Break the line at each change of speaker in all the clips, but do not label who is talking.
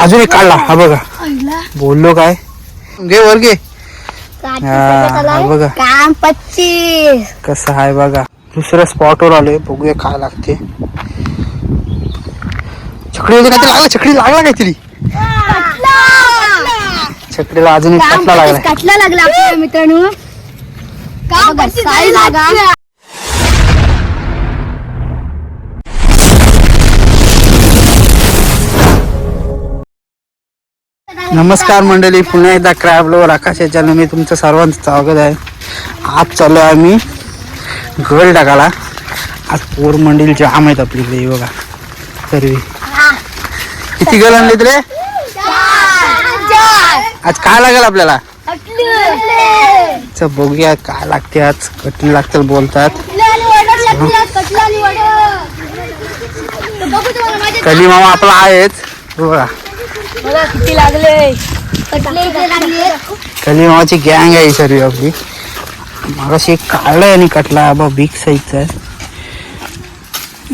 अजून एक काढला. हा बघा. बोललो काय? घे वर घे. बघा.
काम पच्चीस.
कसं आहे बघा. दुसऱ्या स्पॉटवर आलोय. बघूया काय लागते. छकडी वगैरे काहीतरी लागला. छकडी लागला काहीतरी. छकडीला अजून एक कटला
लागला आपल्या मित्रांनो.
नमस्कार मंडळी पुन्हा एकदा क्रॅबलोवर आकाश या channel मी तुमचं सर्वांचं स्वागत आहे. आज चाललो आहे आम्ही गळ टाकाला आज पोर मंडळी जाम आहेत आपल्याकडे बघा. सर्व किती गळ आणले तुले आज काय लागेल आपल्याला? चल बघूया काय लागते आज. कटली लागतील बोलतात. कली मामा आपला आहेच. हे बघा
किती लागले. कटले लागले.
कली गँग आहे ही सर्व आपली. मागाशी एक काढलाय आणि कटला. बा बिग साईजचा आहे.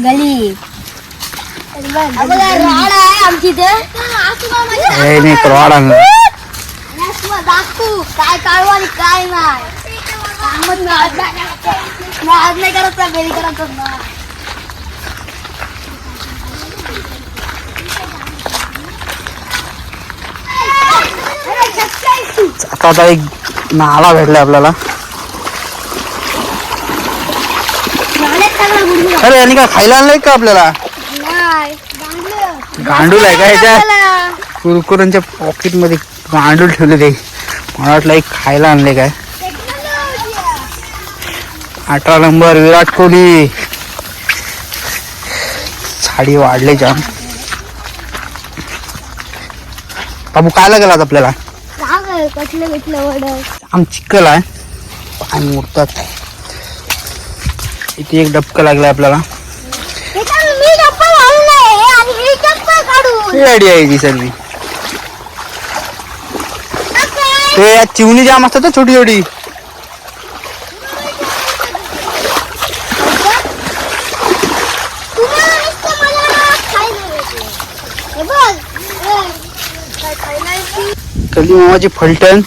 गली. राड आहे आमची इथे.
हे नाही क्रॉड आणलं
दाखवू. काय काढू आणि काय नाही. कामच नाही. मग आज नाही करत ना घरी करत ना
आता आता एक नाला भेटला आपल्याला. अरे यांनी काय खायला आणलंय का आपल्याला? गांडूल आहे का ह्याच्या कुरकुरांच्या पॉकेटमध्ये गांडूल ठेवले ते मला वाटलं एक खायला आणले काय. अठरा नंबर विराट कोहली. साडी वाढले जाम. बाबू काय लागेल आज आपल्याला?
कटलं बिटलं वड?
आम चिखल आहे. पाय मोडतात इथे एक डबकं लागलाय आपल्याला. रेडी आहे ती सर्व ते चिवणी जाम असतात छोटी छोटी
तुम्हाला नुसतं मला खायला भेटलं. हे बघ. हे. काय खायला येते?
कली मामाची फलटण.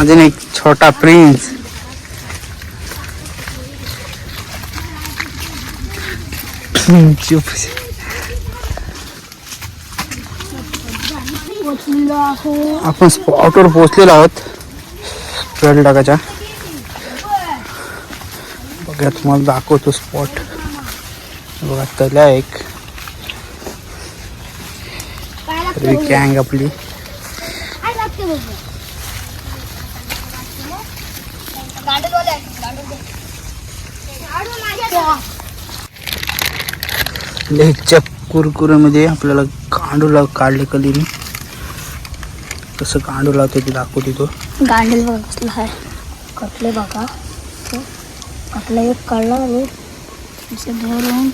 अजून एक छोटा प्रिन्स. आपण स्पॉटवर पोहोचलेलो आहोत. ट्रेल टाकाच्या बघा तुम्हाला दाखवतो स्पॉट बघा तल्या एक. कॅंग आपली.
काय
कुरकुरेमध्ये आपल्याला गांडूला काढले कलीने. कसं गांडूला लावते ते दाखवते तो.
गांडूल कसला आहे बघा. कटला एक काढला आणि असे धरून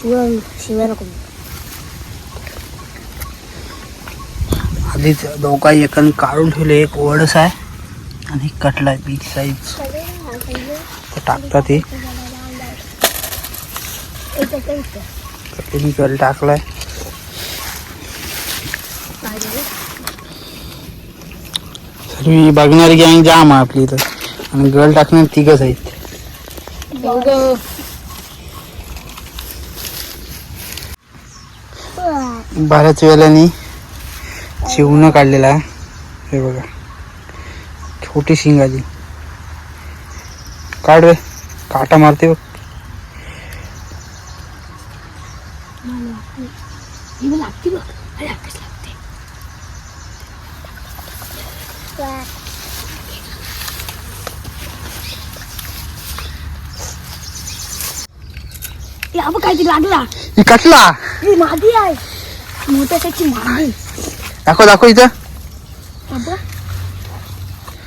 शिवाय शिवाय नको.
आधीच दोघा एकाने काढून ठेवले एक वडस आहे आणि एक कटला आहे बिग साईज ते टाकतात कटलीने कल टाकलाय. सर्व बघणारी गँग जाम आहे आपली इथं. आणि गळ टाकणार तिघच आहेत. बऱ्याच वेळाने शिवणं काढलेला आहे. हे बघा. छोटी शिंगाची काढ रे. काटा मारते बघ
लागते बघ अरे अभ्यास लागते या बघ काहीतरी लागला
ही कटला?
ही मादी आहे. मोठ्या साईजची मादी
दाखव दाखव इथं.
बाबा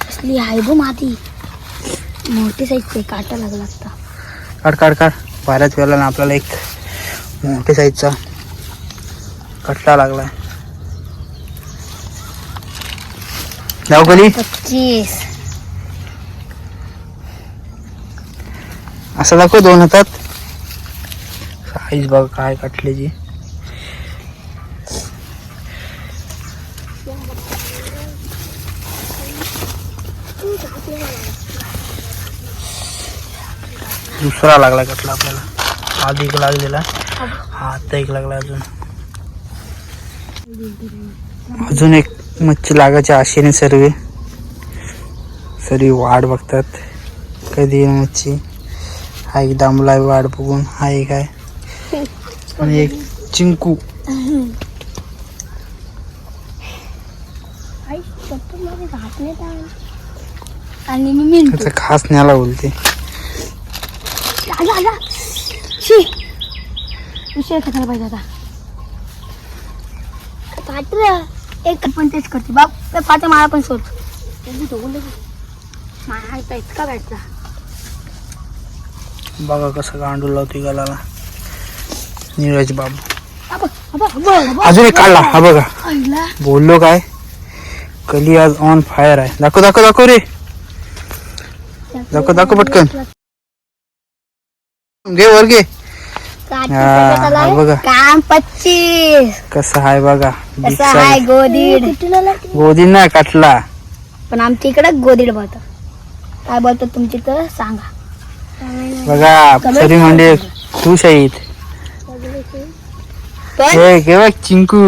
कसली आहे बो मादी. मोठी साईजची काटा लागला असता
काढ काढ काढ. बऱ्याच वेळेला आपल्याला एक मोठ्या साईजचा कट्टा लागलाय. जाऊ कधी
पच्चीस.
असं दाखव दोन हातात. साईज बघ काय काटल्याची दुसरा लागला कटला आपल्याला. आधी एक लागलेला. हा आता एक लागला अजून. अजून एक मच्छी लागायच्या आशेने सर्व. सर्व वाट बघतात. कधी मच्छी? हा एक दामला वाट बघून. हा एक आहे. आणि एक चिंकू.
आणि मी
त्याचा खास न्याला बोलते.
आला आला. शी. उशीर खायला पाहिजे आता. पात्र एक पण तेच करते. बाप ते पात्र मला पण सोड. इथं इतका भेटला
बघा कसं गांडूल लावते गालाला. नीरज बाबू.
अबा, अबा, अबा, अबा.
अजून एक काढला. हा बघा. बोललो काय? कली आज ऑन फायर आहे. दाखव दाखव दाखव रे. दाखव दाखव पटकन. घे वर घे. बघा.
काम पच्चीस.
कसं आहे बघा.
कसं आहे. गोदीड.
गोदी नाही काटला.
पण आमच्या इकडे गोदीड बोलतात काय बोलतात तुमची तर सांगा.
बघा सरी म्हणजे खुश आहेत.
पण
हे घे बघ चिंकू.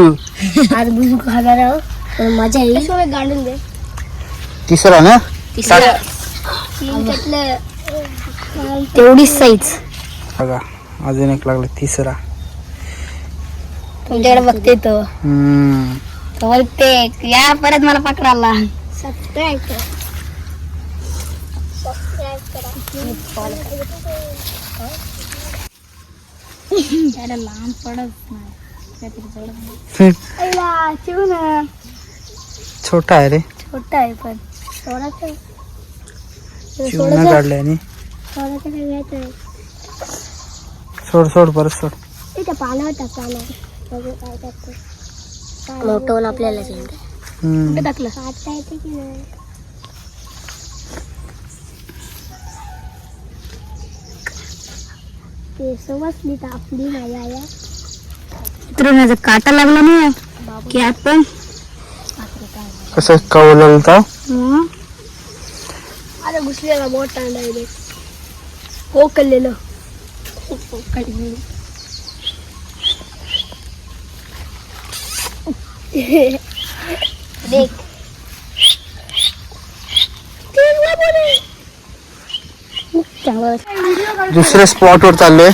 आज बुजू खाणार आहोत. पण मजा येईल. गांडून दे.
तिसरा ना?
तेवढीच साईज.
बघा अजून एक लागला तिसरा.
तुमच्याकडे बघते तो.
हम्म.
तो बोलते या परत मला पकडायला. सबस्क्राईब करा. त्याला लांब पडत नाही. नाही. चिवून
छोटा आहे रे.
छोटा आहे पण.
चिवणा काढलाय आणि
काय घ्यायचं
सोड सोड परत सोड.
इथं पाला होता पाला. बघू काय टाकतो मोठं आपल्याला टाकलं? काढता येते की नाही? समजली तर आपली माझ्या आया मित्रांनो काटा लागला ना. की आपण?
कसं कवलं होता
अरे घुसलेला मोठा डायरेक्ट हो कल्लेलं देख.
दुसऱ्या स्पॉटवर चाललोय.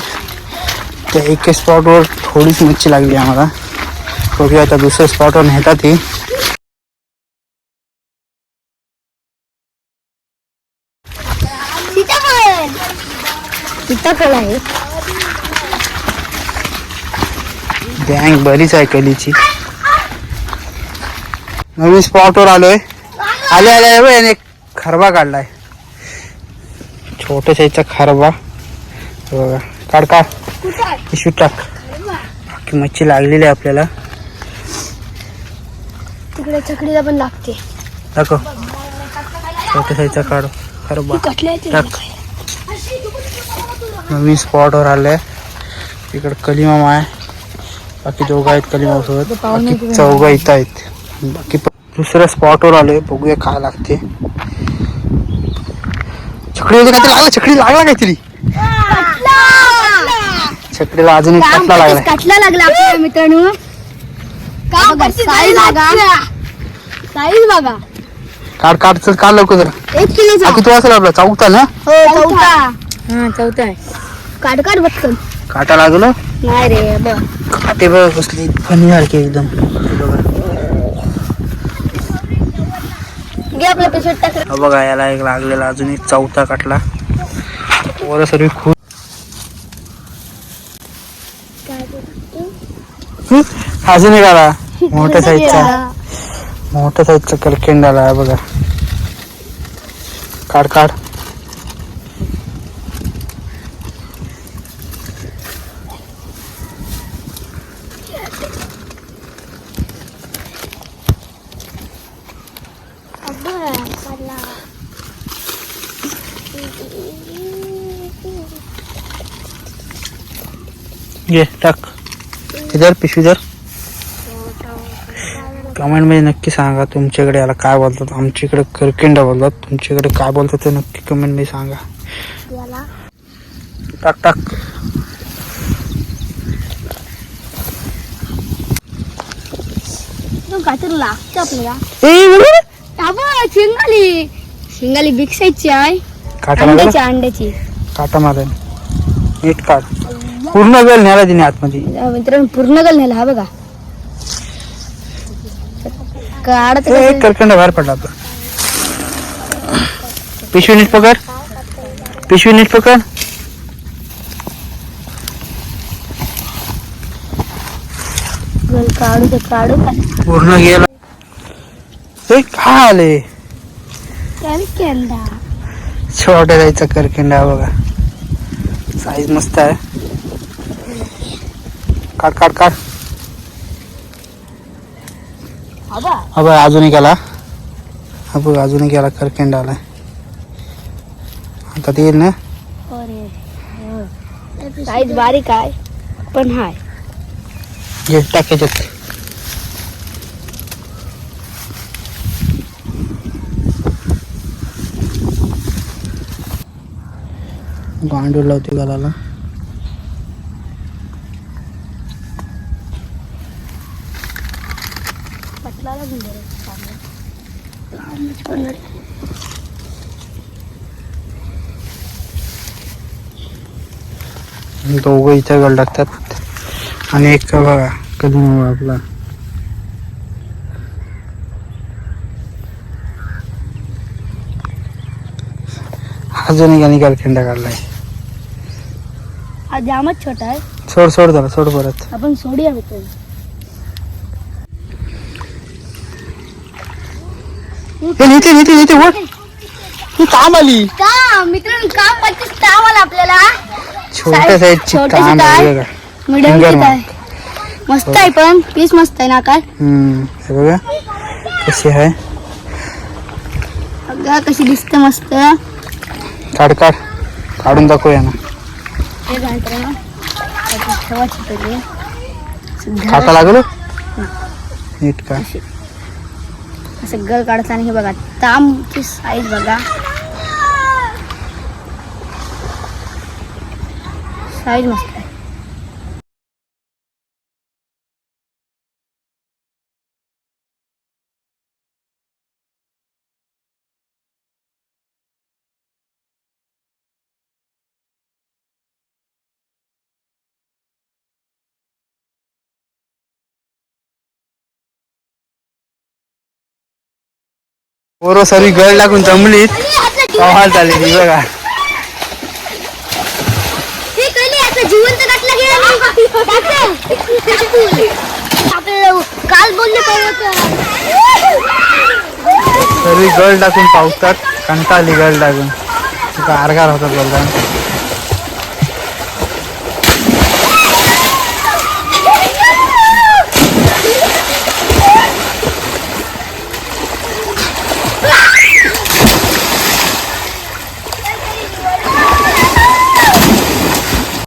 त्या एका स्पॉटवर थोडीच मच्छी लागली आम्हाला. बघूया आता दुसऱ्या स्पॉटवर नेतात ती
सीताफळ आहे
बरीच आहे कलीची नवीन स्पॉटवर आलोय. आले आले याने एक खरबा काढलाय. छोट्या साईजचा खरबा हे बघा काढ
आहे?
पिशवीत टाक. बाकी मच्छी लागलेली आहे आपल्याला.
तिकडे चकडीला पण लागते.
दाखव. छोट्या साईजचा काढ. खरबा टाक. नवीन स्पॉटवर आलंय. इकडे कलिमामा आहे. बाकी दोघं आहेत कलिमा सोबत बाकी चौघ इथं आहेत. बाकी दुसऱ्या स्पॉटवर आलोय. बघूया काय लागते. छकडी वगैरे काहीतरी लागला छकडी लागला काहीतरी. छकडीला अजून एक कटला लागलाय
कटला लागला आपल्या मित्रांनो? साईज बघा साईज बघा.
काढ काढ चल काढ लवकर जरा.
एक किलोचा
आपला ना?
हो चौथा. हा चौथा आहे. काढ काढ बघतो
काटा लागलो
नाही रे बघ.
काटे बघ कसली फनी सारखी एकदम. बघा
पिशवीत
हा बघा याला एक लागलेला अजून एक चौथा काटला. वर सर्व खूप अजून एक आला. मोठ्या साईजचा. मोठ्या साईजचा करकेंड आला बघा. काढ काढ. घे टाक इधर पिशवी धर कमेंटमध्ये नक्की सांगा तुमच्याकडे याला काय बोलतात? आमच्याकडे करकेंडा बोलतात. तुमच्याकडे काय बोलतात ते नक्की कमेंटमध्ये सांगा. टाक टाक
लागतं आपल्याला. शिंगाली. शिंगाली बिग साईजची आहे.
काटा लागला
अंड्याची अंड्याची.
काटा नीट काढ पूर्ण वेळ न्यायला तिने आतमध्ये.
मित्रांनो पूर्ण गल नेला हा बघा. काढत
ए, एक करकेंडा बाहेर पडला आपला. पिशवी नीट पकड. पिशवी नीट पकड.
गल काढू काढू का
पूर्ण गेला. आले
केंदा
छोट्या जायचा करकेंडा बघा. साईज मस्त आहे. काढ काढ काढ. हा बघ अजून एक आला. हा बघ अजून एक आला करकेंडा आलाय. आता ते येईल ना
साईज बारीक आहे पण हाय.
घे गांडूळ लावते गालाला. दोघं इथे गळ टाकतात. आणि एक का बघा कधी आपला अजून एक आणि करखेंडा काढलाय.
हा जामच छोटा आहे.
सोड सोड झाला सोड परत.
आपण सोडूया मित्र
वर काम आली.
का? मित्रांनो काम पच्चीस काम आला आपल्याला.
छोट्या साईजची
छोटीशी
काम
काय?
आहे बघा.
मिडियम
Finger
आहे? मस्त आहे पण. पीस मस्त आहे ना काय
हम्म हे बघा. कशी आहे?
कशी दिसते मस्त.
काढ काढ. काढून दाखवूया ना.
हे बघा मित्रांनो त्याची ठेवायची पहिले असं
काटा
घालायचं.
लागलो नीट का.
असं गळ काढताना हे बघा तामची साईज बघा. साईज मस्त.
पोरं सर्वी गळ लागून जमलीत. कमाल झाली ती बघा.
हे बोलले
सर्वी गळ टाकून पावतात कंटाळली गळ टाकून तिथं आरगार होतात बोलता